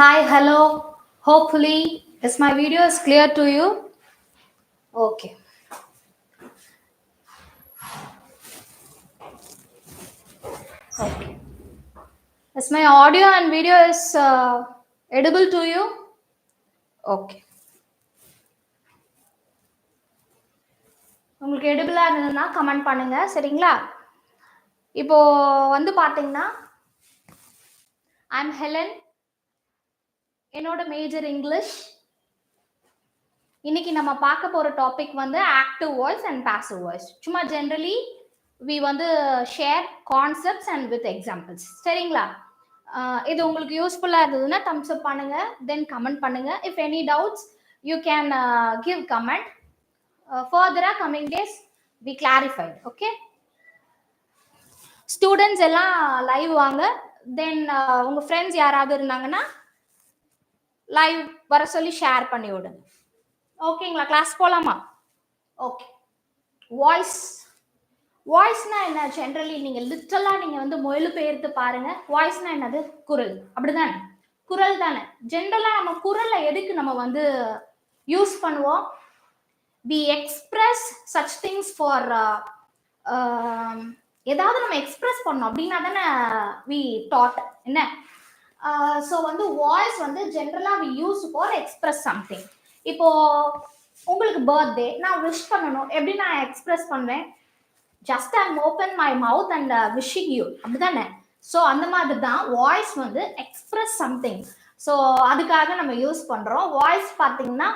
Hi hello hopefully is my video is clear to you okay okay is my audio and video is audible to you okay உங்களுக்கு எடுபிளாக இருந்ததுன்னா comment பண்ணுங்க சரிங்களா இப்போது வந்து பார்த்தீங்கன்னா ஐ எம் ஹெலன் என்னோட மேஜர் இங்கிலீஷ் இன்னைக்கு நம்ம பார்க்க போற டாபிக் வந்து active voice and passive voice சும்மா ஜென்ரலி வி வந்து share concepts and with examples சரிங்களா? இது உங்களுக்கு யூஸ்ஃபுல்லாக இருந்ததுன்னா தம்ஸ் அப் பண்ணுங்க தென் கமெண்ட் பண்ணுங்க. If any doubts you can give comment ஃபர்தராக coming days we clarified okay students எல்லாம் லைவ் வாங்க தென் உங்கள் ஃப்ரெண்ட்ஸ் யாராவது இருந்தாங்கன்னா லைவ் வர சொல்லி ஷேர் பண்ணி விடுங்க ஓகேங்களா கிளாஸ் போகலாமா ஓகே வாய்ஸ் வாய்ஸ்னா என்ன? ஜென்ரலி நீங்க லிட்டலா நீங்க வந்து மொழி பெயர்த்து பாருங்க. வாய்ஸ்னா என்னது? குரல். அப்படிதானே? குரல் தானே. ஜென்ரலா நம்ம குரலை எதுக்கு நம்ம வந்து யூஸ் பண்ணுவோம்? We express such things for ஏதாவது நம்ம எக்ஸ்பிரஸ் பண்ணோம் அப்படின்னா தானே வி டாட் என்ன? ஸோ வந்து வாய்ஸ் வந்து ஜென்ரலாக we use for express something இப்போ உங்களுக்கு பர்த்டே நான் விஷ் பண்ணணும். எப்படி நான் எக்ஸ்பிரஸ் பண்ணுவேன்? Just I'm open my mouth and wishing you அப்படிதானே? ஸோ அந்த மாதிரி தான் வாய்ஸ் வந்து எக்ஸ்பிரஸ் சம்திங் ஸோ அதுக்காக நம்ம யூஸ் பண்ணுறோம் வாய்ஸ் பார்த்தீங்கன்னா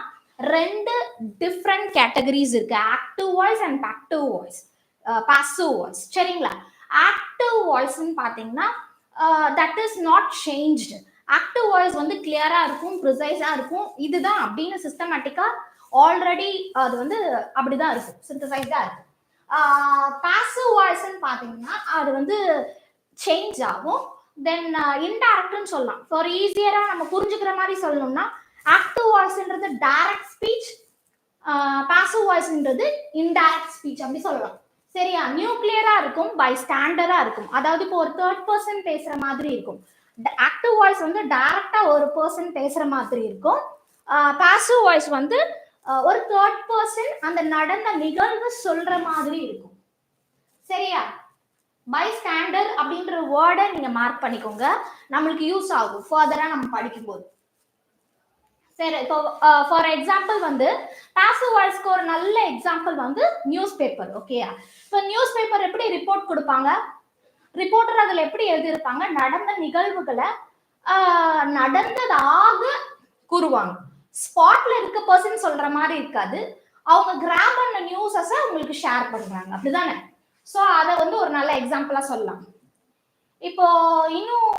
ரெண்டு டிஃப்ரெண்ட் கேட்டகரிஸ் இருக்கு. ஆக்டிவ் வாய்ஸ் அண்ட் பேக்டிவ் வாய்ஸ் பாசிவ் வாய்ஸ் சரிங்களா? ஆக்டிவ் வாய்ஸ்ன்னு பார்த்தீங்கன்னா that is not changed active voice வந்து கிளியரா இருக்கும் ப்ரிசைஸா இருக்கும். இதுதான் அப்படின்னு சிஸ்டமேட்டிக்கா ஆல்ரெடி அது வந்து அப்படிதான் இருக்கும் சிந்தசைஸா இருக்கும். பாசிவ் வாய்ஸ்ன்னு பார்த்தீங்கன்னா அது வந்து சேஞ்ச் ஆகும். தென் இன்டைரக்ட்னு சொல்லலாம். ஃபார் ஈஸியரா நம்ம புரிஞ்சுக்கிற மாதிரி சொல்லணும்னா ஆக்டிவ் வாய்ஸ்ன்றது டைரக்ட் ஸ்பீச் பாசிவ் வாய்ஸ்ன்றது இன்டைரக்ட் ஸ்பீச் அப்படி சொல்லலாம். சரியா? நியூக்ளியரா இருக்கும் பை ஸ்டாண்டர்டா இருக்கும். அதாவது இப்போ ஒரு தேர்ட் பர்சன் பேசுற மாதிரி இருக்கும். ஆக்டிவ் வாய்ஸ் வந்து டைரக்டா ஒரு பர்சன் பேசுற மாதிரி இருக்கும். பாசிவ் வாய்ஸ் வந்து ஒரு தேர்ட் பர்சன் அந்த நடந்த நிகழ்வு சொல்ற மாதிரி இருக்கும். சரியா? பை ஸ்டாண்டர்ட் அப்படின்ற வேர்டை நீங்க மார்க் பண்ணிக்கோங்க. நம்மளுக்கு யூஸ் ஆகும். ஃபர்தரா நம்ம படிக்கும்போது. சரி இப்போ ஃபார் எக்ஸாம்பிள் வந்து பாசிவ் வாய்ஸ்க்கு ஒரு நல்ல எக்ஸாம்பிள் வந்து நியூஸ் பேப்பர் ஓகேயா இப்போ நியூஸ் பேப்பர் எப்படி ரிப்போர்ட் கொடுப்பாங்க? ரிப்போர்ட்டர் அதில் எப்படி எழுதியிருப்பாங்க? நடந்த நிகழ்வுகளை நடந்ததாக கூறுவாங்க. ஸ்பாட்ல இருக்க பர்சன் சொல்ற மாதிரி இருக்காது. அவங்க கிராப் பண்ண நியூஸஸை உங்களுக்கு ஷேர் பண்றாங்க. அப்படிதானே? ஸோ அதை வந்து ஒரு நல்ல எக்ஸாம்பிளா சொல்லலாம். இப்போ இன்னும்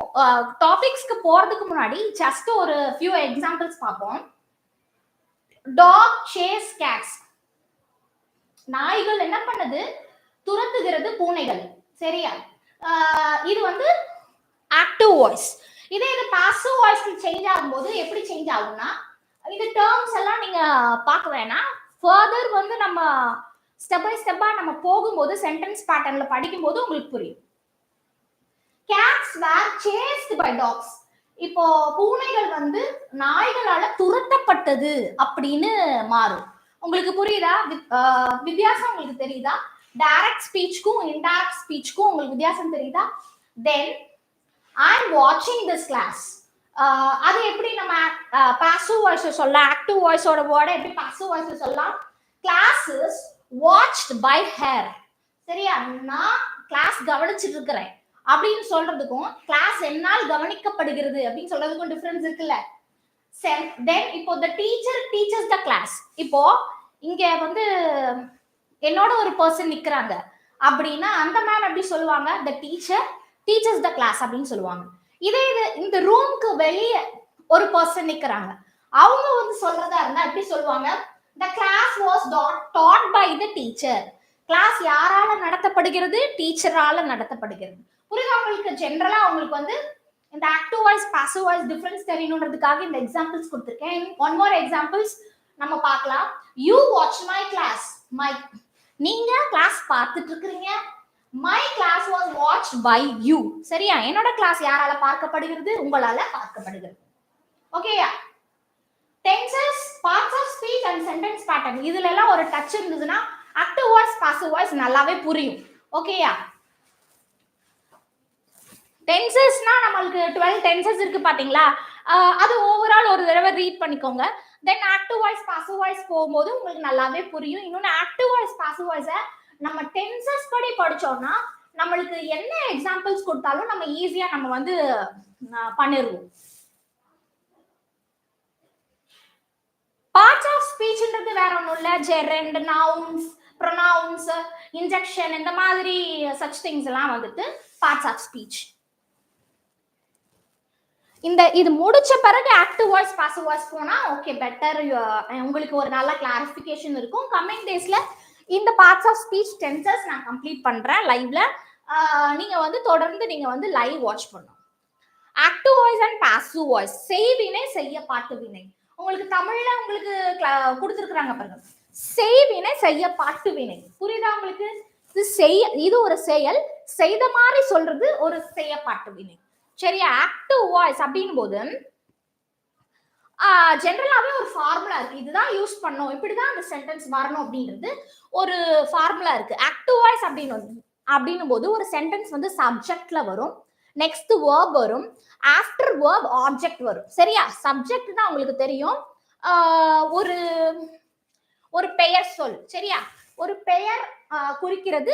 டாபிக்ஸ்க்கு போறதுக்கு முன்னாடி ஜஸ்ட் ஒரு ஃபியூ எக்ஸாம்பிள்ஸ் பார்ப்போம். டாக் சேஸ் கேட்ஸ் நாய்கள் என்ன பண்ணுது? துரத்துகிறது பூனைகள். சரியா? இது வந்து ஆக்டிவ் வாய்ஸ் இதே இது பாசிவ் வாய்ஸ் சேஞ்ச் ஆகும்போது எப்படி சேஞ்ச் ஆகும்னா இது டேர்ம்ஸ் எல்லாம் நீங்க பார்க்க வேணாம். ஃபர்தர் வந்து நம்ம ஸ்டெப் பை ஸ்டெப்பா நம்ம போகும்போது சென்டென்ஸ் பேட்டர்ன்ல படிக்கும்போது உங்களுக்கு புரியும். Cats were chased by dogs இப்போ பூனைகள் வந்து நாய்களால துரத்தப்பட்டது அப்படின்னு மாறும். உங்களுக்கு புரியுதா? வித்தியாசம் உங்களுக்கு தெரியுதா? டைரக்ட் ஸ்பீச்சுக்கும் இன்டைரக்ட் ஸ்பீச்சுக்கும் உங்களுக்கு வித்தியாசம் தெரியுதா? தென் ஐ எம் வாட்சிங் திஸ் கிளாஸ் அது எப்படி நம்ம பாசிவ் வாய்ஸ் சொல்லலாம் ஆக்டிவ் வாய்ஸோட வேர்டை எப்படி பாசிவ் வாய்ஸ் சொல்லலாம்? கிளாஸஸ் வாட்ச்ட் பை ஹேர் சரியா? நான் கிளாஸ் கவனிச்சிட்டு இருக்கிறேன். அப்படின்னு சொல்றதுக்கும் கிளாஸ் என்னால் கவனிக்கப்படுகிறது அப்படின்னு சொல்றதுக்கும் டிஃபரன்ஸ் இருக்குல்ல. தென் இப்போ the teacher teachers the class இப்போ இங்க வந்து என்னோட ஒரு பர்சன் நிக்கிறாங்க. அப்படின்னா அந்த மேம் எப்படி சொல்லுவாங்க the teacher teachers the class அப்படின்னு சொல்லுவாங்க. இதே இது இந்த ரூம்க்கு வெளியே ஒரு பர்சன் நிக்கிறாங்க. அவங்க வந்து சொல்றதா இருந்தா எப்படி சொல்லுவாங்க? The class was taught by the teacher class யாரால நடத்தப்படுகிறது? டீச்சரால நடத்தப்படுகிறது. புரியுதா உங்களுக்கு ஜென்ரலா உங்களுக்கு வந்து இந்த active voice passive voice difference தெரியணுன்றதுக்காக இந்த எக்ஸாம்பிள்ஸ் கொடுத்துருக்கேன். ஒன் மோர் எக்ஸாம்பிள்ஸ் நம்ம பார்க்கலாம். You watch my class my நீங்க கிளாஸ் பார்த்துட்டு இருக்கிறீங்க my class was watch by you சரியா? என்னோட கிளாஸ் யாரால பார்க்கப்படுகிறது? உங்களால பார்க்கப்படுகிறது. ஓகேயா tenses parts of speech and sentence pattern இதுல எல்லாம் ஒரு டச் இருந்ததுன்னா ஆக்டிவ் வாய்ஸ் பாசிவ் வாய்ஸ் நல்லாவே புரியும். ஓகேயா டென்சஸ்னா நம்மளுக்கு டுவெல் டென்சஸ் இருக்கு பாத்தீங்களா? அது ஓவரால் ஒரு தடவை ரீட் பண்ணிக்கோங்க. Then active voice passive voice போகும்போது உங்களுக்கு நல்லாவே புரியும். இன்னொன்று ஆக்டிவ் வாய்ஸ் பாசிவ் வாய்ஸை நம்ம டென்சஸ் படி படிச்சோம்னா நம்மளுக்கு என்ன எக்ஸாம்பிள்ஸ் கொடுத்தாலும் நம்ம ஈஸியா நம்ம வந்து பண்ணிடுவோம் பார்ட்ஸ் ஆஃப் ஸ்பீச்ன்றது வேற ஒன்றும் இல்லை. ஜெரண்ட் நவுன்ஸ் ப்ரொனவுன்ஸ் இன்ஜெக்ஷன் இந்த மாதிரி சச் திங்ஸ் எல்லாம் வந்துட்டு பார்ட்ஸ் ஆஃப் ஸ்பீச் இந்த இது முடிச்ச பிறகு ஆக்டிவ் வாய்ஸ் பாசிவ் வாய்ஸ் போனா ஓகே பெட்டர் uh, உங்களுக்கு ஒரு நல்ல கிளாரிஃபிகேஷன் இருக்கும். கம்மிங் டேஸ்ல இந்த பார்ட்ஸ் ஆஃப் ஸ்பீச் டென்சஸ் நான் கம்ப்ளீட் பண்றேன் லைவ்ல uh, நீங்க வந்து தொடர்ந்து நீங்க வந்து லைவ் வாட்ச் பண்ணும் active voice and passive voice செய்வினை செய்ய பாட்டு வினை. உங்களுக்கு தமிழ்ல உங்களுக்கு கொடுத்துருக்குறாங்க பாருங்க. செய்வினை செய்ய பாட்டு வினை. புரியுதா உங்களுக்கு? இது செய்ய இது ஒரு செயல். செய்த மாதிரி சொல்றது ஒரு செய்ய பாட்டு வினை. சரியா ஆக்டிவ் வாய்ஸ் அப்படின் போது ஜென்ரலாகவே ஒரு ஃபார்முலா இருக்கு. இதுதான் யூஸ் பண்ணோம் இப்படி தான் அந்த சென்டென்ஸ் வரணும் அப்படின்றது ஒரு ஃபார்முலா இருக்கு. ஆக்டிவ் வாய்ஸ் அப்படின்னு அப்படின்னும் போது ஒரு சென்டென்ஸ் வந்து சப்ஜெக்ட்ல வரும். நெக்ஸ்ட் வேர்ப் வரும். ஆஃப்டர் வேர்ப் ஆப்ஜெக்ட் வரும். சரியா? சப்ஜெக்ட் தான் உங்களுக்கு தெரியும். ஒரு ஒரு பெயர் சொல். சரியா? ஒரு பெயர் குறிக்கிறது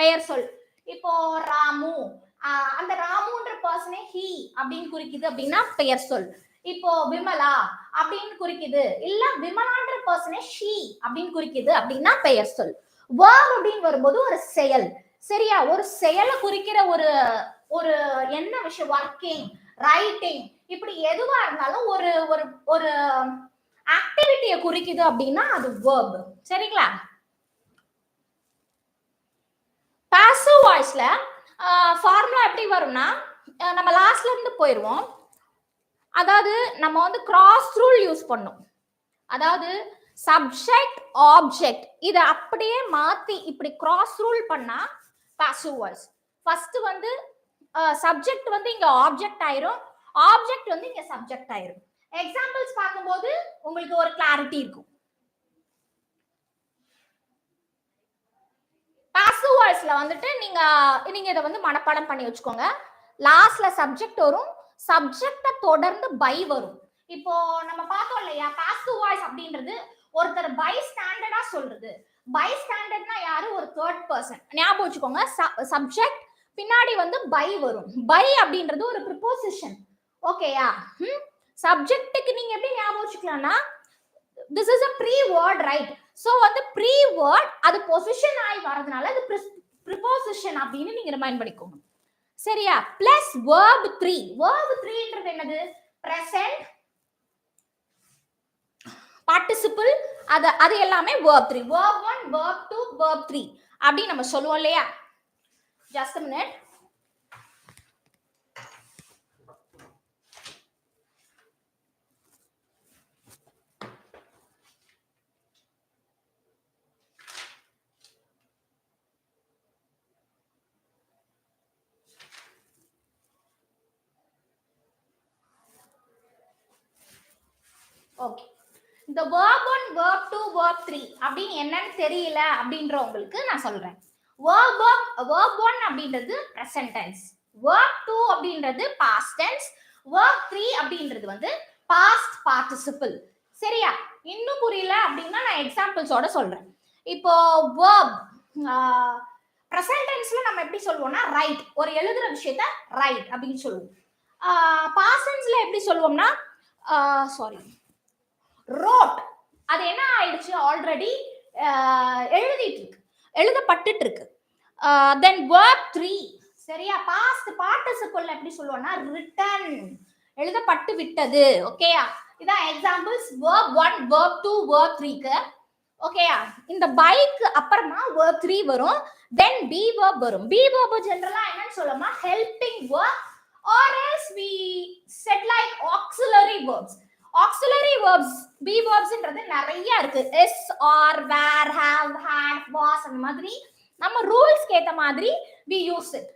பெயர் சொல். இப்போ ராமு அந்த ராமுன்ற பர்சனே ஹி அப்படின்னு குறிக்குது அப்படின்னா பெயர் சொல். இப்போ விமலா அப்படின்னு குறிக்குது. இல்ல விமலான்ற பர்சனே ஷி அப்படின்னு குறிக்குது அப்படின்னா பெயர் சொல். வேர்ப் அப்படின்னு வரும்போது ஒரு செயல். சரியா? ஒரு செயலை குறிக்கிற ஒரு ஒரு என்ன விஷயம்? ஒர்க்கிங் ரைட்டிங் இப்படி எதுவா இருந்தாலும் ஒரு ஒரு ஒரு ஆக்டிவிட்டியை குறிக்குது அப்படின்னா அது வேர்ப் சரிங்களா? பாசிவ் வாய்ஸ்ல ஃபார்முலா எப்படி வரும்னா நம்ம லாஸ்ட்ல இருந்து போயிடுவோம் அதாவது நம்ம வந்து கிராஸ் ரூல் யூஸ் பண்ணும். அதாவது சப்ஜெக்ட் ஆப்ஜெக்ட் இதை அப்படியே மாத்தி இப்படி கிராஸ் ரூல் பண்ணா பாசிவ் வாய்ஸ் ஃபர்ஸ்ட் வந்து சப்ஜெக்ட் வந்து இங்க ஆப்ஜெக்ட் ஆயிரும். ஆப்ஜெக்ட் வந்து இங்க சப்ஜெக்ட் ஆயிரும். எக்ஸாம்பிள்ஸ் பார்க்கும்போது உங்களுக்கு ஒரு கிளாரிட்டி இருக்கும். பாசிவ் வாய்ஸ்ல வந்துட்டு நீங்க நீங்க இதை வந்து மனப்பாடம் பண்ணி வச்சுக்கோங்க. லாஸ்ட்ல சப்ஜெக்ட் வரும். சப்ஜெக்ட தொடர்ந்து பை வரும். இப்போ நம்ம பார்த்தோம் இல்லையா? பாசிவ் வாய்ஸ் அப்படின்றது ஒருத்தர் பை ஸ்டாண்டர்டா சொல்றது. பை ஸ்டாண்டர்ட்னா யாரு? ஒரு தேர்ட் பர்சன் ஞாபகம் வச்சுக்கோங்க. சப்ஜெக்ட் பின்னாடி வந்து பை வரும். பை அப்படின்றது ஒரு ப்ரிப்போசிஷன் ஓகேயா சப்ஜெக்ட்டுக்கு நீங்க எப்படி ஞாபகம் வச்சுக்கலாம்னா this is a pre word right so வந்து ப்ரீ வேர்ட் அது பொசிஷன் ஆகி வரதுனால அது ப்ரிபோசிஷன் அப்படின்னு நீங்க ரிமைண்ட் பண்ணிக்கோங்க சரியா? பிளஸ் வேர்ப் த்ரீ வேர்ப் த்ரீன்றது என்னது? பிரசன்ட் பார்ட்டிசிபிள் அது அது எல்லாமே verb three verb one verb two verb three அப்படின்னு நம்ம சொல்லுவோம் இல்லையா? ஜஸ்ட் மினிட் ஓகே இந்த verb one verb two verb three அப்படின்னு என்னன்னு தெரியல அப்படின்றவங்களுக்கு நான் சொல்றேன். வேர்ப் வேர்ப் ஒன் அப்படின்றது ப்ரெசன்ட் டென்ஸ் வேர்ப் டூ அப்படின்றது பாஸ்ட் டென்ஸ் வேர்ப் த்ரீ அப்படின்றது வந்து பாஸ்ட் பார்ட்டிசிபிள் சரியா? இன்னும் புரியல அப்படின்னா நான் எக்ஸாம்பிள்ஸோட சொல்றேன். இப்போ வேர்ப் ப்ரெசன்ட் டென்ஸ்ல நம்ம எப்படி சொல்லுவோம்னா ரைட் ஒரு எழுதுற விஷயத்த ரைட் அப்படின்னு சொல்லுவோம். பாஸ்ட் டென்ஸ்ல எப்படி சொல்லுவோம்னா சாரி ரோட் அது என்ன ஆயிடுச்சு? ஆல்ரெடி எழுதிட்டு இருக்கு எழுதப்பட்டுட்டு இருக்கு தென் வேர்ப் த்ரீ சரியா? பாஸ்ட் பார்ட்டிசிபிள் எப்படி சொல்லுவோம்னா ரிட்டன் எழுதப்பட்டு விட்டது ஓகேயா? இதான் examples verb one verb two verb த்ரீக்கு ஓகேயா? இந்த பைக் அப்புறமா வேர்ப் த்ரீ வரும். தென் பி வேர்ப் வரும். பி வேர்ப் ஜென்ரலா என்னன்னு சொல்லணும்னா helping verb or else we said like auxiliary verbs auxiliary verbs be வேர்ப்ஸ்ன்றது நிறைய இருக்கு. Is are were have had was அந்த மாதிரி. நம்ம ரூல்ஸ்க்கு ஏத்த மாதிரி we use it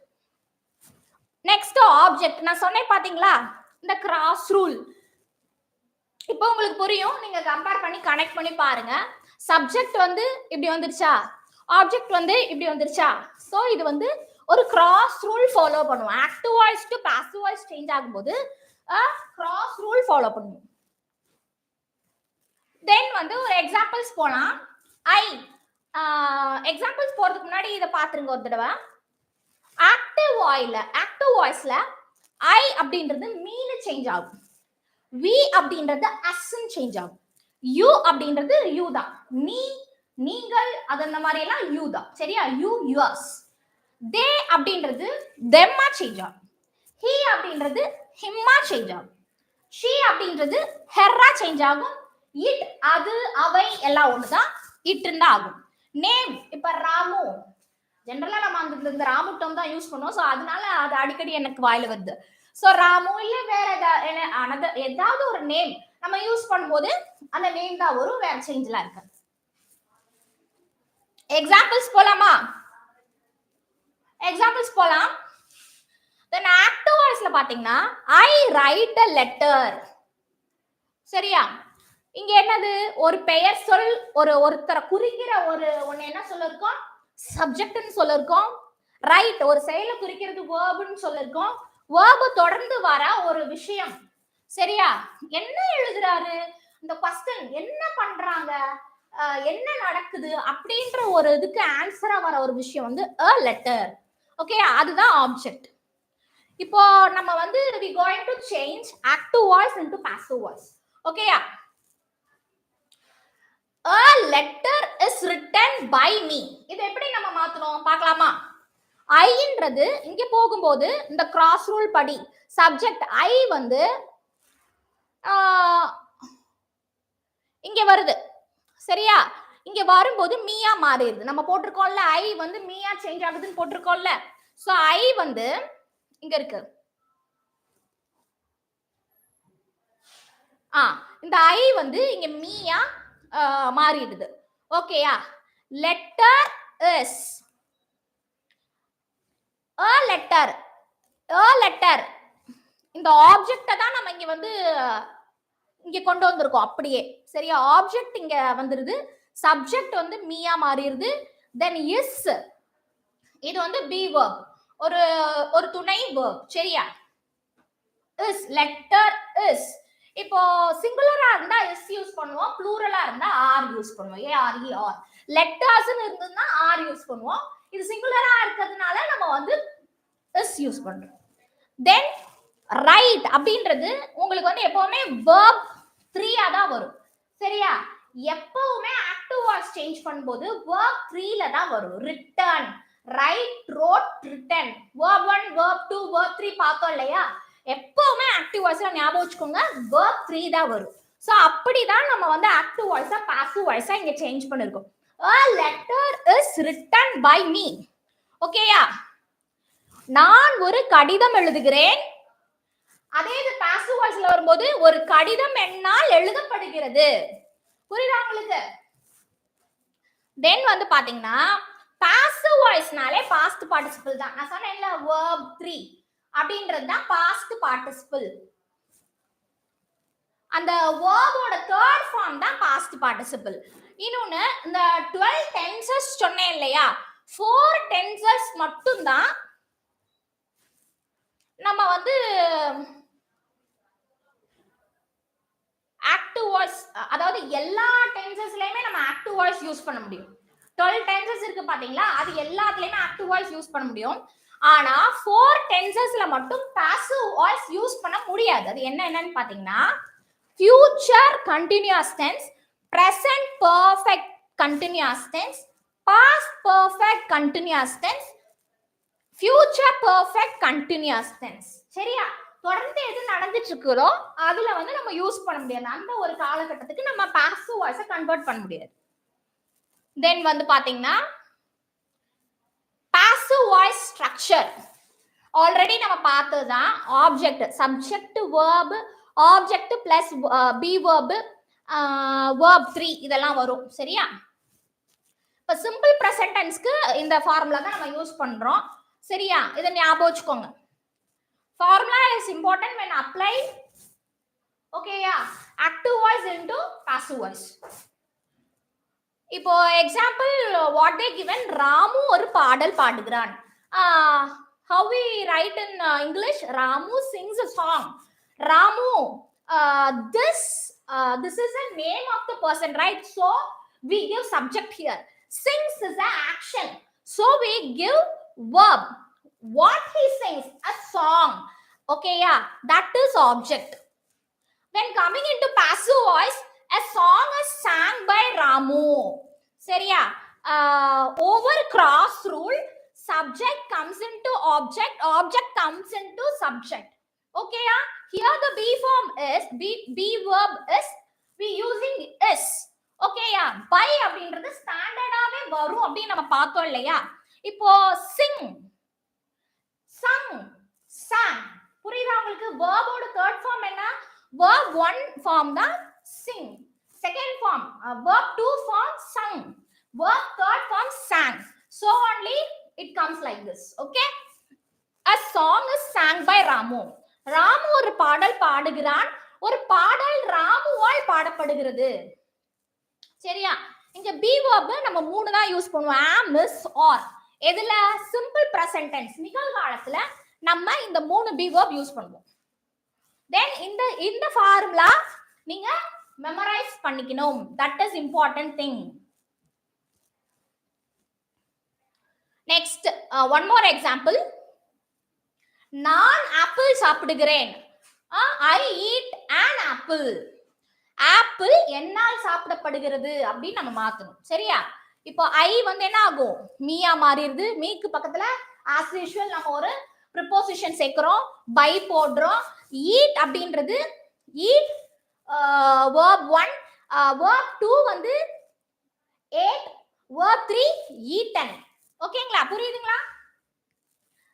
next object நான் சொன்னேன் பாத்தீங்களா? இந்த கிராஸ் ரூல் இப்போ உங்களுக்கு புரியும். நீங்க கம்பேர் பண்ணி கனெக்ட் பண்ணி பாருங்க. சப்ஜெக்ட் வந்து இப்படி வந்துருச்சா? ஆப்ஜெக்ட் வந்து இப்படி வந்துருச்சா? ஸோ இது வந்து ஒரு கிராஸ் ரூல் ஃபாலோ பண்ணுவோம் active voice to passive voice change ஆகும்போது கிராஸ் ரூல் ஃபாலோ பண்ணுவோம் தென் வந்து ஒரு எக்ஸாம்பிள்ஸ் போலாம். ஐ எக்ஸாம்பிள்ஸ் போறதுக்கு முன்னாடி இதை பார்த்துருங்க ஒரு தடவை. ஆக்டிவ் வாயில ஆக்டிவ் வாய்ஸ்ல ஐ அப்படின்றது மீனு சேஞ்ச் ஆகும். வி அப்படின்றது அஸ்ன்னு சேஞ்ச் ஆகும். யூ அப்படின்றது யூ தான். நீ நீங்கள் அது அந்த மாதிரி எல்லாம் யூ தான். சரியா? யூ யுவர்ஸ் தே அப்படின்றது தெம்மா சேஞ்ச் ஆகும். ஹி அப்படின்றது ஹிம்மா சேஞ்ச் ஆகும். ஷீ அப்படின்றது ஹெர்ரா சேஞ்ச் ஆகும். இட் அது அவை எல்லாம் ஒண்ணுதான். இட்டுன்னு தான் ஆகும். நேம் இப்ப ராமு. ஜென்ரலா நம்ம அந்த இந்த ராமு டேர்ம் தான் யூஸ் பண்ணுவோம். ஸோ அதனால அது அடிக்கடி எனக்கு வாயில வருது. ஸோ ராமு இல்ல வேற ஏதாவது another- ஏதாவது ஒரு நேம் நம்ம யூஸ் பண்ணும்போது அந்த நேம் தான் வரும். வேற சேஞ்ச்லாம் இருக்கு எக்ஸாம்பிள்ஸ் போலாமா? எக்ஸாம்பிள்ஸ் போலாம். தென் ஆக்டிவ் வாய்ஸ்ல பாத்தீங்கன்னா ஐ ரைட் அ லெட்டர் சரியா? இங்க என்னது? ஒரு பெயர் சொல் ஒரு ஒருத்தரை குறிக்கிற ஒரு ஒண்ணு என்ன சொல்லிருக்கோம்? சப்ஜெக்ட்னு சொல்லிருக்கோம். ரைட் ஒரு செயலை குறிக்கிறது வேர்புன்னு சொல்லிருக்கோம். வேர்பு தொடர்ந்து வர ஒரு விஷயம். சரியா? என்ன எழுதுறாரு? இந்த கொஸ்டின் என்ன பண்றாங்க? என்ன நடக்குது? அப்படின்ற ஒரு இதுக்கு ஆன்சரா வர ஒரு விஷயம் வந்து அ லெட்டர் ஓகே அதுதான் ஆப்ஜெக்ட் இப்போ நம்ம வந்து we going to change active voice into passive voice ஓகேயா a letter is written by me. இது எப்படி நம்ம மாத்தணும்? பார்க்கலாமா? ஐன்றது இங்க போகும்போது இந்த கிராஸ் ரூல் படி சப்ஜெக்ட் ஐ வந்து இங்க வருது. சரியா? இங்க வரும்போது மீயா மாறிடுது. நம்ம போட்டிருக்கோம்ல ஐ வந்து மீயா சேஞ்ச் ஆகுதுன்னு போட்டிருக்கோம்ல. ஸோ ஐ வந்து இங்க இருக்கு. ஆ இந்த ஐ வந்து இங்க மீயா மாறிடுது. ஓகேயா letter is a letter a letter இந்த ஆப்ஜெக்ட்டை தான் நம்ம இங்க வந்து இங்க கொண்டு வந்திருக்கோம் அப்படியே. சரியா? ஆப்ஜெக்ட் இங்க வந்துருது. சப்ஜெக்ட் வந்து மீயா மாறிடுது. தென் இஸ் இது வந்து பி வேர்ப் ஒரு ஒரு துணை வேர்ப் சரியா? இஸ் லெட்டர் இஸ் இப்போ சிங்குலரா இருந்தா எஸ் யூஸ் பண்ணுவோம் ப்ளூரலா இருந்தா ஆர் யூஸ் பண்ணுவோம். ஏ ஆர் இ ஆர் லெட்டர்ஸ்னு இருந்ததுன்னா ஆர் யூஸ் பண்ணுவோம். இது சிங்குலரா இருக்கிறதுனால நம்ம வந்து எஸ் யூஸ் பண்றோம். தென் ரைட் அப்படின்றது உங்களுக்கு வந்து எப்பவுமே வேர்ப் த்ரீயா தான் வரும். சரியா? எப்பவுமே ஆக்டிவ் வாய்ஸ் சேஞ்ச் பண்ணும்போது வேர்ப் த்ரீல தான் வரும். Written write wrote written verb one verb two verb three பார்த்தோம் இல்லையா? எப்பவுமே ஆக்டிவ் வாய்ஸ்ல ஞாபகம் வச்சுக்கோங்க verb த்ரீ தான் வரும். ஸோ அப்படிதான் நம்ம வந்து ஆக்டிவ் வாய்ஸா பாசிவ் வாய்ஸா இங்க சேஞ்ச் பண்ணிருக்கோம். A letter is written by me ஓகேயா நான் ஒரு கடிதம் எழுதுகிறேன். அதே இது பாசிவ் வாய்ஸ்ல வரும்போது ஒரு கடிதம் என்னால் எழுதப்படுகிறது. புரியுதா உங்களுக்கு? தென் வந்து பாத்தீங்கன்னா பாசிவ் வாய்ஸ்னாலே பாஸ்ட் பார்ட்டிசிபிள் தான். நான் சொன்னேன்ல வேர்ப் த்ரீ அப்படின்றது தான் பாஸ்ட் பார்ட்டிசிபிள் அந்த வேர்போட தேர்ட் ஃபார்ம் தான் பாஸ்ட் பார்ட்டிசிபிள் இன்னொன்று இந்த டுவெல் டென்சஸ் சொன்னேன் இல்லையா? ஃபோர் டென்சஸ் மட்டும்தான் நம்ம வந்து ஆக்டிவ் வாய்ஸ் அதாவது எல்லா டென்சஸ்லையுமே நம்ம ஆக்டிவ் வாய்ஸ் யூஸ் பண்ண முடியும். டுவெல் டென்சஸ் இருக்கு பாத்தீங்களா? அது எல்லாத்துலயுமே ஆக்டிவ் வாய்ஸ் யூஸ் பண்ண முடியும். ஆனா ஃபோர் டென்சஸ்ல மட்டும் பாசிவ் வாய்ஸ் யூஸ் பண்ண முடியாது. அது என்ன என்னன்னு பாத்தீங்கன்னா future continuous tense present perfect continuous tense past perfect continuous tense future perfect continuous tense சரியா? தொடர்ந்து எது நடந்துட்டு இருக்குதோ அதுல வந்து நம்ம யூஸ் பண்ண முடியாது. அந்த ஒரு காலகட்டத்துக்கு நம்ம பாசிவ் வாய்ஸை கன்வெர்ட் பண்ண முடியாது. தென் வந்து பாத்தீங்கன்னா பாசிவ் வாய்ஸ் ஸ்ட்ரக்சர் ஆல்ரெடி நம்ம பார்த்ததுதான் object subject verb object plus be verb verb three இதெல்லாம் வரும். சரியா? இப்போ சிம்பிள் ப்ரெசன்டென்ஸ்க்கு இந்த ஃபார்முலா தான் நம்ம யூஸ் பண்ணுறோம் சரியா? இதை ஞாபகம் வச்சுக்கோங்க. Formula is important when apply ஓகேயா active voice into passive voice இப்போ example what they given Ramu ஒரு பாடல் பாடுகிறான் how we write in English Ramu sings a song Ramu this this is a name of the person right so we give subject here sings is an action so we give verb what he sings a song okay yeah that is object when coming into passive voice a song is sung by Ramu. சரியா over cross rule subject comes into object object comes into subject ஓகேயா here the be form is be be verb is we using is ஓகேயா by அப்படின்றது ஸ்டாண்டர்டாவே வரும் அப்படின்னு நம்ம பார்த்தோம் இல்லையா இப்போ சிங் சங் சாங் புரியுதா உங்களுக்கு வேர்போட தேர்ட் ஃபார்ம் என்ன வேர்ப் ஒன் ஃபார்ம் தான் sing second form verb two form sung verb third form sung so only it comes like this okay? A song is sang by ramu. Ramu ஒரு பாடல் பாடுகிறான். ஒரு பாடல் ராமுவால் பாடப்படுகிறது. சரியா? இங்க பி வேர்பு நம்ம மூணு தான் யூஸ் பண்ணுவோம். ஆம் is ஆர் எதுல? சிம்பிள் பிரசன்ட் டென்ஸ் நிகழ்காலத்துல நம்ம இந்த மூணு பி வேர்ப் யூஸ் பண்ணுவோம். தென் இந்த இந்த ஃபார்முலா நீங்க மெமரைஸ் பண்ணிக்கணும். That is important thing next one more example நான் ஆப்பிள் சாப்பிடுகிறேன். Uh, I eat an apple apple என்னால் சாப்பிடப்படுகிறது அப்படின்னு நம்ம மாத்தணும். சரியா? இப்போ ஐ வந்து என்ன ஆகும்? மீயா மாறிடுது. மீக்கு பக்கத்துல ஆஸ் யூஷுவல் நம்ம ஒரு ப்ரிப்போசிஷன் சேர்க்கிறோம். பை போடுறோம். ஈட் அப்படின்றது eat verb one verb two வந்து ஏட் வேர்ப் த்ரீ ஈட்டன் ஓகேங்களா புரியுதுங்களா?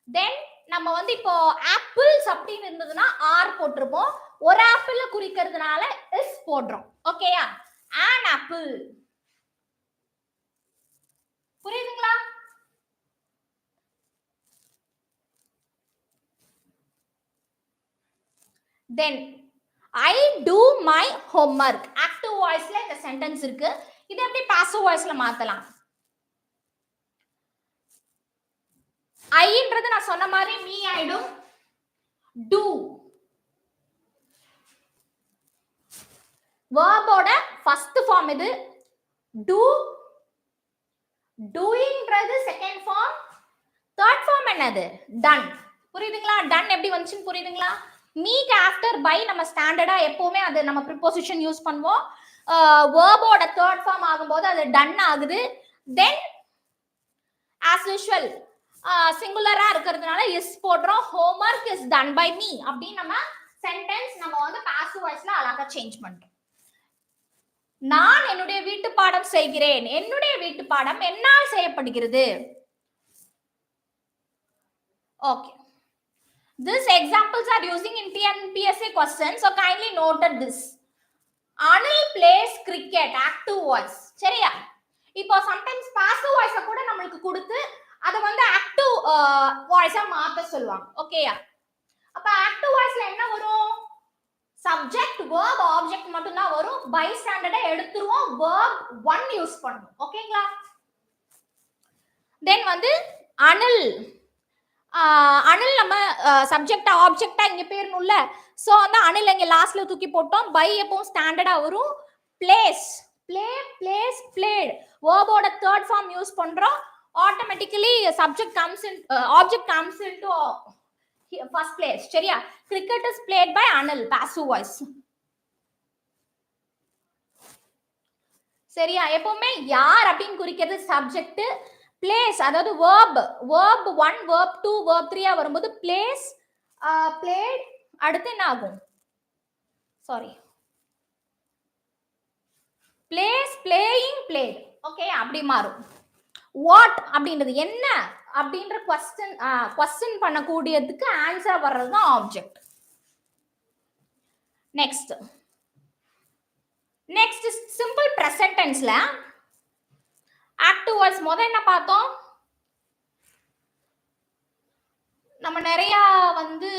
தென் நம்ம வந்து இப்போ ஆப்பிள்ஸ் அப்படின்னு இருந்ததுன்னா ஆர் போட்டிருப்போம். ஒரு ஆப்பிள் குறிக்கிறதுனால இஸ் போடுறோம். ஓகேயா ஆன் ஆப்பிள் புரியுதுங்களா? Then I do my homework active வாய்ஸ்ல இந்த சென்டென்ஸ் இருக்கு. இது எப்படி பாசிவ் வாய்ஸ்ல மாத்தலாம்? ஐன்றது நான் சொன்ன மாதிரி மீ ஆயிடும். டூ வேர்போட ஃபர்ஸ்ட் ஃபார்ம் இது டூ டூயிங்ன்றது செகண்ட் ஃபார்ம் தேர்ட் ஃபார்ம் என்னது? டன் புரியுதுங்களா? டன் எப்படி வந்துச்சுன்னு புரியுதுங்களா? மீட் ஆஃப்டர் பை நம்ம ஸ்டாண்டர்டா எப்பவுமே அது நம்ம ப்ரிப்போசிஷன் யூஸ் பண்ணுவோம். வேர்போட தேர்ட் ஃபார்ம் ஆகும்போது அது டன் ஆகுது. தென் ஆஸ் யூஷுவல் சிங்குலரா இருக்கிறதுனால இஸ் போடுறோம். Homework is done by me அப்படின்னு நம்ம சென்டென்ஸ் நம்ம வந்து பாசிவ் வாய்ஸ்ல அழகா சேஞ்ச் பண்றோம். நான் என்னுடைய வீட்டு பாடம் செய்கிறேன். என்னுடைய வீட்டு பாடம் என்னால் செய்யப்படுகிறது. Okay These examples are using in TNPSA questions, so kindly noted this. Anil plays cricket, active voice. சரியா? இப்போ சம்டைம்ஸ் பாசிவ் வாய்ஸை கூட நம்மளுக்கு கொடுத்து அதை வந்து uh, ஆக்டிவ் வாய்ஸா மாத்த சொல்லுவாங்க. ஓகேயா அப்ப ஆக்டிவ் வாய்ஸ்ல என்ன வரும்? சப்ஜெக்ட் வேர்ப் ஆப்ஜெக்ட் மட்டும் தான் வரும். பை ஸ்டாண்டர்டை எடுத்துருவோம். வேர்ப் ஒன் யூஸ் பண்ணுவோம் ஓகேங்களா தென் வந்து அனில் ஆஹ் அனில் நம்ம சப்ஜெக்டா ஆப்ஜெக்டா இங்க பேரணும்ல. சோ வந்து அனில் இங்க லாஸ்ட்ல தூக்கி போட்டோம். பை எப்பவும் ஸ்டாண்டர்டா வரும். பிளேஸ் பிளே பிளேஸ் பிளேட் வேர்போட தேர்ட் ஃபார்ம் யூஸ் பண்றோம். Automatically subject comes in object comes into first place சரியா? Cricket is played by Anil passive voice சரியா? எப்பவுமே யார் அப்படின்னு குறிக்கிறது சப்ஜெக்ட் பிளேஸ் அதாவது verb verb one verb two verb த்ரீயா வரும்போது பிளேஸ் பிளேட் அடுத்து என்ன ஆகும் sorry plays playing played okay அப்படி மாறும். வாட் அப்படின்றது என்ன? அப்படின்ற கொஸ்டின் கொஸ்டின் பண்ணக்கூடியதுக்கு ஆன்சர் வர்றது தான் object next next simple present act active voice என்ன பார்த்தோம்? நம்ம நிறைய வந்து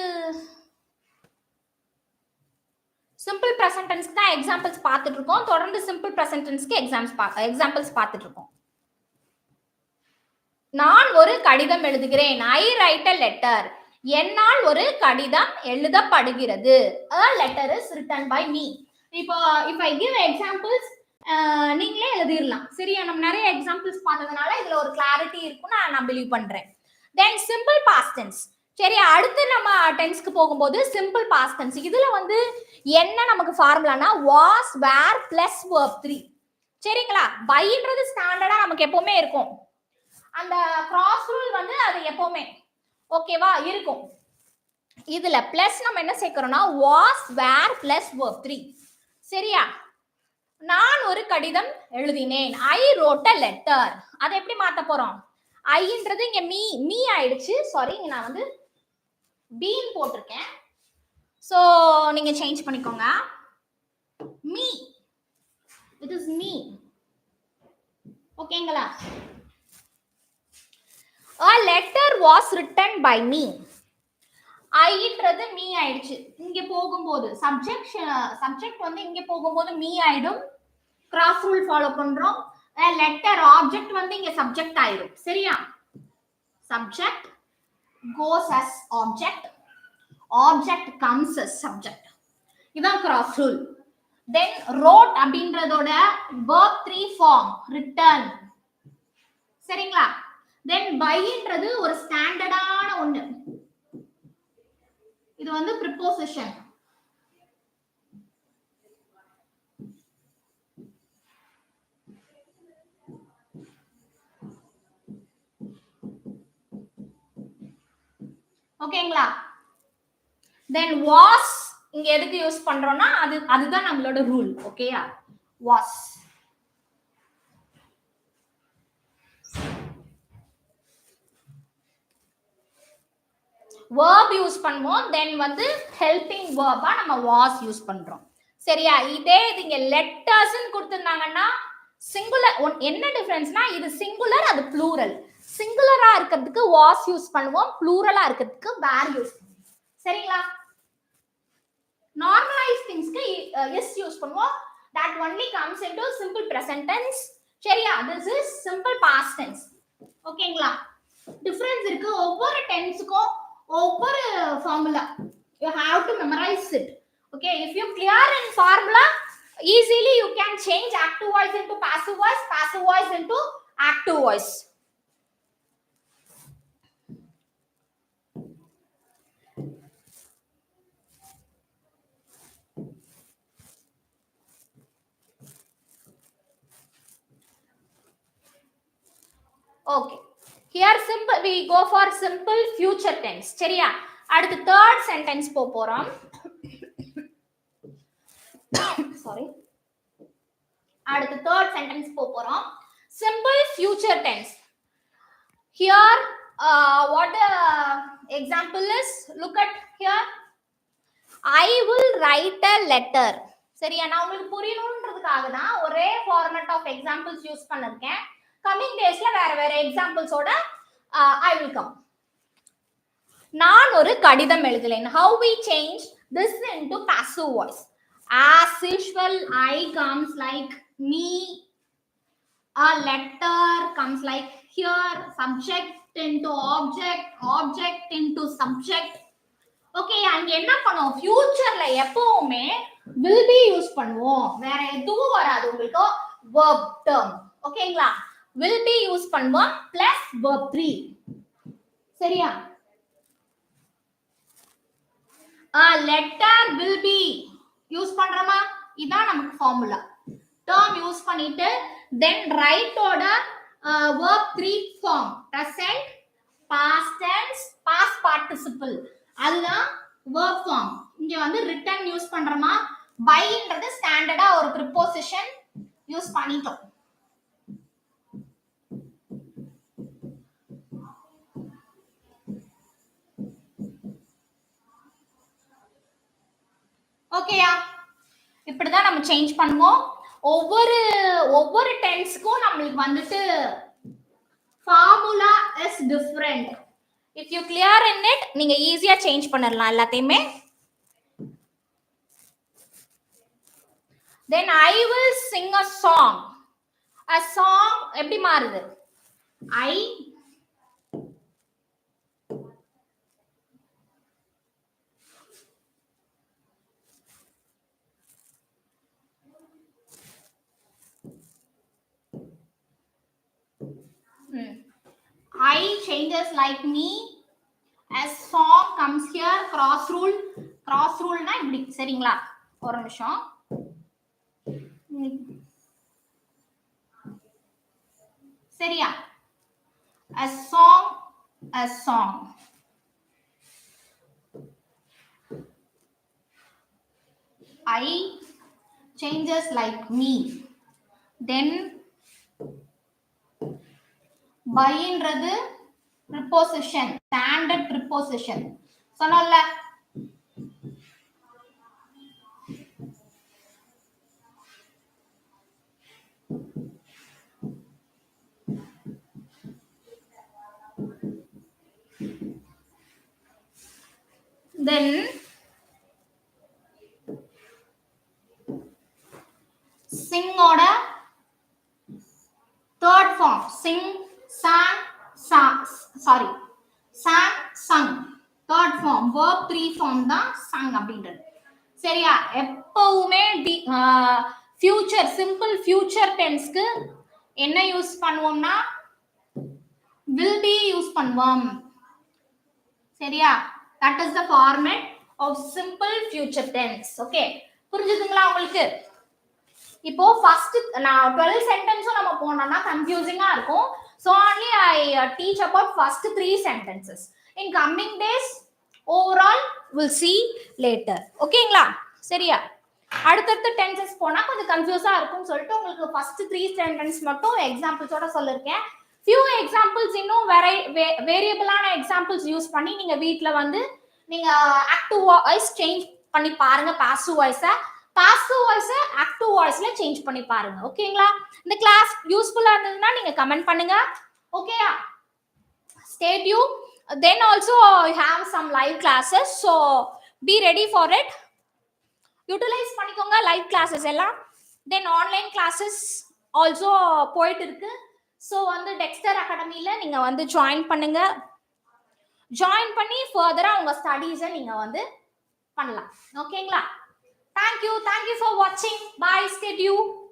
சிம்பிள் ப்ரெசன்டென்ஸ்க்கு தான் எக்ஸாம்பிள்ஸ் பார்த்துட்டு இருக்கோம் தொடர்ந்து சிம்பிள் ப்ரெசன்டென்ஸ்க்கு எக்ஸாம்ஸ் எக்ஸாம்ஸ் எக்ஸாம்பிள்ஸ் பார்த்துட்டு இருக்கோம் நான் ஒரு கடிதம் எழுதுகிறேன். ஐ ரைட் அ லெட்டர் என்னால் ஒரு கடிதம் எழுதப்படுகிறது. A letter is written by me இப்போ if ஐ கிவ் எக்ஸாம்பிள்ஸ் நீங்களே எழுதிடலாம் சரியா? நம்ம நிறைய எக்ஸாம்பிள்ஸ் பார்த்ததுனால இதுல ஒரு கிளாரிட்டி இருக்கும் நான் நான் பிலீவ் பண்றேன். தென் சிம்பிள் பாஸ்டன்ஸ் சரி அடுத்து நம்ம டென்ஸ்க்கு போகும்போது சிம்பிள் பாஸ்டன்ஸ் இதுல வந்து என்ன நமக்கு ஃபார்முலானா was were plus verb three சரிங்களா? பைன்றது ஸ்டாண்டர்டா நமக்கு எப்பவுமே இருக்கும். அந்த கிராஸ் ரூல் வந்து அது எப்பவுமே ஓகேவா இருக்கும். இதுல பிளஸ் நம்ம என்ன சேர்க்கிறோம்னா was were plus verb three சரியா? நான் ஒரு கடிதம் எழுதினேன். ஐ ரோட் அ லெட்டர் அதை எப்படி மாத்த போறோம்? ஐன்றது இங்க மீ மீ ஆயிடுச்சு. சாரி இங்க நான் வந்து பீன் போட்டிருக்கேன். ஸோ நீங்க சேஞ்ச் பண்ணிக்கோங்க. மீ இட் இஸ் மீ ஓகேங்களா a letter was written by me. ஐன்றது மீ ஆயிடுச்சு. இங்க போகும்போது சப்ஜெக்ட் சப்ஜெக்ட் வந்து இங்க போகும்போது மீ ஆயிடும். கிராஸ் ரூல் ஃபாலோ பண்றோம். லெட்டர் ஆப்ஜெக்ட் வந்து இங்க சப்ஜெக்ட் ஆயிடும் சரியா? Subject goes as object object comes as subject இதான் கிராஸ் ரூல் தென் ரோட் அப்படின்றதோட வேர்ப் த்ரீ ஃபார்ம் ரிட்டர்ன் சரிங்களா? தென் பைன்றது ஒரு ஸ்டாண்டர்டான ஒன்று இது வந்து ப்ரிப்போசிஷன் ஓகேங்களா? தென் வாஸ் இங்க எதுக்கு யூஸ் பண்றோம்னா அது அதுதான் நம்மளோட ரூல் ஓகேயா வாஸ் வேர்ப் யூஸ் பண்ணுவோம். தென் வந்து ஹெல்பிங் வேர்பா நம்ம வாஸ் யூஸ் பண்றோம். சரியா? இதே இது இங்க லெட்டர்ஸ்னு கொடுத்திருந்தாங்கன்னா சிங்குலர் என்ன டிஃபரன்ஸ்னா இது சிங்குலர் அது ப்ளூரல் சிங்குலரா இருக்கிறதுக்கு வாஸ் யூஸ் பண்ணுவோம். ப்ளூரலா இருக்கிறதுக்கு வேர் யூஸ் பண்ணுவோம். சரிங்களா? நார்மலைஸ் திங்ஸ்க்கு எஸ் யூஸ் பண்ணுவோம். That only comes into simple present tense சரியா? This is simple past tense ஓகேங்களா டிஃபரன்ஸ் இருக்கு. ஒவ்வொரு டென்ஸுக்கும் ஒவ்வொரு formula you have to memorise it okay if you clear in formula easily you can change active voice into passive voice passive voice into active voice okay here simple we go for simple future tense சரியா? அடுத்து third sentence போக போறோம். Sorry அடுத்து third sentence போக போறோம். Simple future tense here what example is look at here I will write a letter சரியா? நான் உங்களுக்கு புரியணுன்றதுக்காக தான் ஒரே ஃபார்மேட் ஆஃப் எக்ஸாம்பிள்ஸ் யூஸ் பண்ணிருக்கேன். கம்மிங் டேஸ்ல வேற வேற எக்ஸாம்பிள்ஸோட ஐ வில் கம் நான் ஒரு கடிதம் எழுதலேன். How we change this into passive voice as usual I comes like me like letter a letter comes like here. Subject into object object into subject. Okay அங்க என்ன பண்ணுவோம்? ஃபியூச்சர்ல எப்பவுமே வில் பி யூஸ் பண்ணுவோம். வேற எதுவும் வராது. உங்களுக்கு verb டேர்ம் ஓகேங்களா will be யூஸ் பண்ணுவோம் plus verb 3 சரியா? A letter will be use பண்றோமா? இதான் நமக்கு ஃபார்முலா டேர்ம் யூஸ் பண்ணிட்டு then ரைட்டோட verb three form present past tense past participle அதுதான் வேர்ப் ஃபார்ம் இங்க வந்து ரிட்டர்ன் யூஸ் பண்றோமா? பைன்றது ஸ்டாண்டர்டா ஒரு ப்ரிப்போசிஷன் யூஸ் பண்ணிட்டோம். ஓகேயா இப்படிதான் நம்ம சேஞ்ச் பண்ணுவோம். ஒவ்வொரு ஒவ்வொரு டென்ஸ்க்கும் நம்மளுக்கு வந்துட்டு formula is different if you clear in it நீங்க ஈஸியா சேஞ்ச் பண்ணிடலாம் எல்லாத்தையுமே. Then I will sing a song a song எப்படி மாறுது? I I changes like me. as song comes here. Cross rule. Cross rule னா இப்படி சரிங்களா ஒரு நிமிஷம் ம். சரியா A song, a song. I changes like me. Then பைன்றது ப்ரிப்போசிஷன் ஸ்டாண்டர்ட் ப்ரிப்போசிஷன் சொன்னோம்ல? Then சிங்கோட third form sing sang sang sorry sang sung third form verb three form தான் சங் அப்படின்றது சரியா எப்பவுமே டி ஃபியூச்சர் சிம்பிள் ஃபியூச்சர் டென்ஸ்க்கு என்ன use பண்ணுவோம்னா will be use பண்ணுவோம் சரியா that is the format of simple future tense okay புரிஞ்சுதுங்களா உங்களுக்கு இப்போ ஃபர்ஸ்ட் நான் டுவெல் சென்டென்ஸும் நம்ம போனோம்னா கன்ஃபியூசிங்காக இருக்கும். So only I teach about first three sentences in coming days overall will see later ஓகேங்களா சரியா? அடுத்தடுத்த டென்சஸ் போனால் கொஞ்சம் கன்ஃபியூஸாக இருக்கும்னு சொல்லிட்டு உங்களுக்கு ஃபர்ஸ்ட் த்ரீ சென்டென்ஸ் மட்டும் எக்ஸாம்பிள்ஸோட சொல்லியிருக்கேன் ஃபியூ எக்ஸாம்பிள்ஸ் இன்னும் வேற வேரியபிளான எக்ஸாம்பிள்ஸ் யூஸ் பண்ணி நீங்கள் வீட்டில் வந்து நீங்கள் ஆக்டிவ் வாய்ஸ் சேஞ்ச் பண்ணி பாருங்க பாசிவ் வாய்ஸை பாசிட்டிவ் வாய்ஸை ஆக்டிவ் வாய்ஸ்ல சேஞ்ச் பண்ணி பாருங்க ஓகேங்களா இந்த கிளாஸ் யூஸ்ஃபுல்லா இருந்ததுன்னா நீங்க கமெண்ட் பண்ணுங்க ஓகேயா state you then also have some live classes so be ready for it utilize பண்ணிக்கோங்க லைவ் கிளாஸஸ் எல்லாம். தென் ஆன்லைன் கிளாஸஸ் ஆல்சோ போயிட்டு இருக்கு. ஸோ வந்து டெக்ஸ்டர் அகாடமியில் நீங்கள் வந்து ஜாயின் பண்ணுங்க. ஜாயின் பண்ணி ஃபர்தராக உங்கள் ஸ்டடீஸை நீங்கள் வந்து பண்ணலாம் ஓகேங்களா Thank you. Thank you for watching. Bye. Stay tuned.